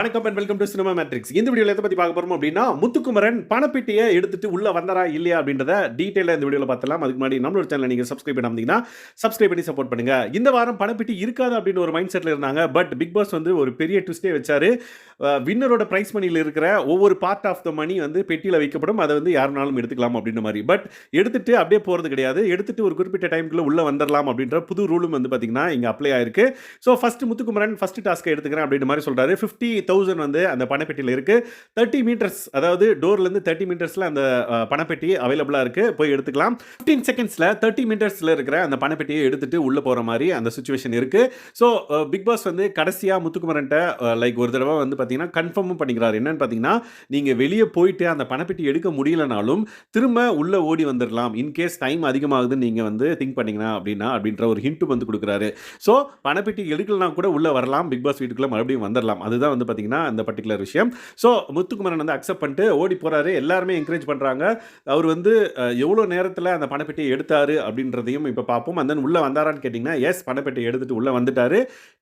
வணக்கம் and welcome to cinema matrix இந்த வீடியோவில் எதை பற்றி பார்க்க போகிறோம் அப்படின்னா முத்துக்குமரன் பணப்பெட்டியை எடுத்துட்டு உள்ளே வந்தாரா இல்லையா அப்படின்றத டீட்டெயிலாக இந்த வீடியோவில் பார்த்தலாம் அதுக்கு முன்னாடி நம்மளோட சேனலை நீங்கள் சப்ஸ்கிரைப் பண்ணாமதிங்கன்னா சப்ஸ்கிரைப் பண்ணி சப்போர்ட் பண்ணுங்கள் இந்த வாரம் பணப்பெட்டி இருக்காது அப்படின்னு ஒரு மைண்ட் செட்டில் இருந்தாங்க. பட் பிக் பாஸ் வந்து ஒரு பெரிய ட்விஸ்டே வச்சார். வின்னரோட ப்ரைஸ் மணியில் இருக்கிற ஒவ்வொரு பார்ட் ஆஃப் த மணி வந்து பெட்டியில் வைக்கப்படும். அதை வந்து யாருனாலும் எடுத்துக்கலாம் அப்படின்ற மாதிரி. பட் எடுத்துட்டு அப்படியே போகிறது கிடையாது. எடுத்துட்டு ஒரு குறிப்பிட்ட டைம்குள்ள உள்ளே வந்துடலாம் அப்படின்ற புது ரூலும் வந்து பார்த்தீங்கன்னா இங்கே அப்ளை ஆயிருக்கு. ஸோ ஃபஸ்ட்டு முத்துக்குமரன் ஃபர்ஸ்ட் டாஸ்க்கை எடுத்துக்கிறேன் அப்படின்ற மாதிரி சொல்கிறாரு ஃபிஃப்டி தௌசண்ட் வந்து அந்த பணப்பெட்டியில் இருக்குது தேர்ட்டி மீட்டர்ஸ் அதாவது டோர்லேருந்து தேர்ட்டி மீட்டர்ஸில் அந்த பணப்பெட்டி அவைலபிளாக இருக்குது போய் எடுத்துக்கலாம். ஃபிஃப்டீன் செகண்ட்ஸில் தேர்ட்டி மீட்டர்ஸில் இருக்கிற அந்த பணப்பெட்டியை எடுத்துகிட்டு உள்ளே போகிற மாதிரி அந்த சுச்சுவேஷன் இருக்குது ஸோ பிக் பாஸ் வந்து கடைசியாக முத்துக்குமரன்ட்ட லைக் ஒரு தடவை வந்து பார்த்தீங்கன்னா கன்ஃபார்மும் பண்ணிக்கிறார். என்னன்னு பார்த்தீங்கன்னா நீங்கள் வெளியே போயிட்டு அந்த பணப்பெட்டி எடுக்க முடியலனாலும் திரும்ப உள்ளே ஓடி வந்துடலாம் இன்கேஸ் டைம் அதிகமாகுதுன்னு நீங்கள் வந்து திங்க் பண்ணீங்கன்னா அப்படின்னா அப்படின்ற ஒரு ஹிண்ட்டு வந்து கொடுக்குறாரு. ஸோ பணப்பெட்டி எடுக்கலனா கூட உள்ளே வரலாம். பிக் பாஸ் வீட்டுக்குள்ளே மறுபடியும் வந்துடலாம் அதுதான் வந்து பார்த்தீங்கன்னா அந்த பர்டிகுலர் விஷயம். ஸோ முத்துக்குமரன் வந்து அக்செப்ட் பண்ணிட்டு ஓடி போகிறாரு எல்லாருமே என்கரேஜ் பண்ணுறாங்க அவர் வந்து எவ்வளோ நேரத்தில் அந்த பணப்பெட்டியை எடுத்தாரு அப்படின்றதையும் இப்போ பார்ப்போம். அந்த உள்ளே வந்தாரான்னு கேட்டிங்கன்னா எஸ் பணப்பெட்டியை எடுத்துட்டு உள்ளே வந்துட்டாரு.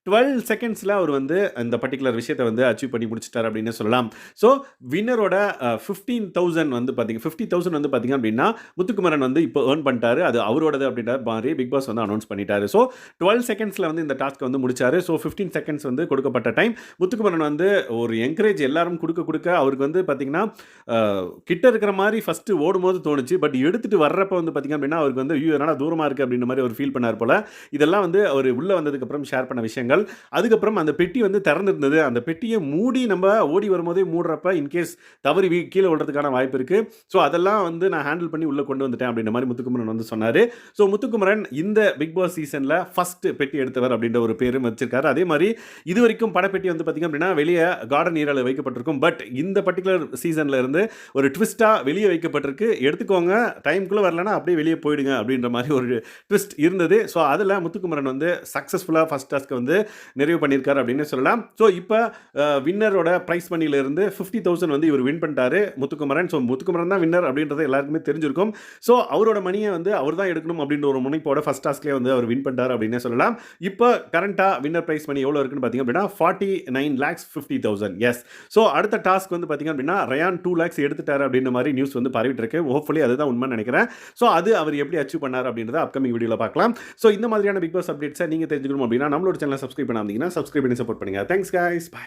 டுவெல் செகண்ட்ஸில் அவர் வந்து அந்த பர்டிகுலர் விஷயத்தை வந்து அச்சீவ் பண்ணி முடிச்சிட்டார் அப்படின்னு சொல்லலாம். ஸோ வின்னரோட ஃபிஃப்டீன் தௌசண்ட் வந்து பார்த்தீங்க ஃபிஃப்டி தௌசண்ட் வந்து பார்த்தீங்க அப்படின்னா முத்துக்குமரன் வந்து இப்போ ஏர்ன் பண்ணிட்டாரு. அது அவரோடது அப்படின்ற மாதிரி பிக் பாஸ் வந்து அனௌன்ஸ் பண்ணிட்டாரு. ஸோ டுவெல் செகண்ட்ஸில் வந்து இந்த டாஸ்க் வந்து முடிச்சாரு. ஸோ ஃபிஃப்டீன் செகண்ட்ஸ் வந்து கொடுக்கப்பட்ட டைம் முத்துக்குமரன் வந்து ஒரு என்கரேஜ் எல்லாரும் கொடுக்க கொடுக்க அவருக்கு வந்து பார்த்தீங்கன்னா கிட்ட இருக்கிற மாதிரி ஃபஸ்ட்டு ஓடும்போது தோணுச்சு. பட் எடுத்துகிட்டு வர்றப்ப வந்து பார்த்தீங்க அப்படின்னா அவருக்கு வந்து ஐயோ என்னடா தூரமாக இருக்குது அப்படின்ற மாதிரி அவர் ஃபீல் பண்ணார் போல. இதெல்லாம் வந்து அவர் உள்ளே வந்ததுக்கப்புறம் ஷேர் பண்ண விஷயங்கள். அதுக்கப்புறம் அந்த பெட்டி வந்து திறந்திருந்தது. அந்த பெட்டியை மூடி நம்ம ஓடி வரும்போதே மூடுறப்ப இன்கேஸ் தவறி வீ- கீழே விழுறதுக்கான வாய்ப்பு இருக்குது ஸோ அதெல்லாம் வந்து நான் ஹேண்டில் பண்ணி உள்ளே கொண்டு வந்துட்டேன் அப்படின்ற மாதிரி முத்துக்குமரன் வந்து சொன்னார். ஸோ முத்துக்குமரன் இந்த பிக் பாஸ் சீசனில் ஃபஸ்ட் பெட்டி எடுத்தவர் அப்படின்ற ஒரு பேரும் வச்சிருக்காரு. அதே மாதிரி இது வரைக்கும் படப்பெட்டி வந்து பார்த்திங்க அப்படின்னா வெளியே கார்டன் ஏரியாவில் வைக்கப்பட்டிருக்கும். பட் இந்த பர்டிகுலர் சீசனில் இருந்து ஒரு ட்விஸ்ட்டாக வெளியே வைக்கப்பட்டிருக்கு. எடுத்துக்கோங்க டைம்குள்ளே வரலன்னா அப்படியே வெளியே போயிடுங்க அப்படின்ற மாதிரி ஒரு ட்விஸ்ட் இருந்தது. ஸோ அதில் முத்துக்குமரன் வந்து சக்ஸஸ்ஃபுல்லாக ஃபஸ்ட் டாஸ்க்கு வந்து நிறைவு பண்ணியிருக்காரு அப்படின்னு சொல்லலாம். ஸோ இப்போ வின்னரோட ப்ரைஸ் மணியிலிருந்து ஃபிஃப்டி தௌசண்ட் வந்து இவர் வின் பண்ணிட்டாரு முத்துக்குமரன். ஸோ முத்துக்குமரன் தான் வின்னர் அப்படின்றது எல்லாருக்குமே தெரிஞ்சிருக்கும். ஸோ அவரோட மணியை வந்து அவர் தான் எடுக்கணும் அப்படின்ற ஒரு முனைப்போட ஃபஸ்ட் டாஸ்க்லேயே வந்து அவர் வின் பண்ணிட்டார் அப்படின்னு சொல்லலாம். இப்போ கரண்ட்டாக வின்னர் ப்ரைஸ் மணி எவ்வளோ இருக்குன்னு பார்த்தீங்க அப்படின்னா forty nine lakhs fifty thousand yes so அடுத்த டாஸ்க் வந்து பார்த்தீங்க அப்படின்னா ரயான் டூ லேக்ஸ் எடுத்துட்டார் அப்படின்ற மாதிரி நியூஸ் வந்து பரவிட்டு இருக்கு. ஹோப்ஃபுல்லி அதுதான் உண்மை நினைக்கிறேன். ஸோ அது அவர் எப்படி அச்சீவ் பண்ணார் அப்படின்றத அப்கமிங் வீடியோவில் பார்க்கலாம். ஸோ இந்த மாதிரியான பிக் பாஸ் அப்டேட்ஸை நீங்கள் தெரிஞ்சுக்கணும் அப்படின்னா நம்மளோட சேனலை சப்ஸ்கிரைப் பண்ணாமீங்கன்னா சப்ஸ்கிரைப் பண்ணி சப்போர்ட் பண்ணுங்க. Thanks guys. Bye.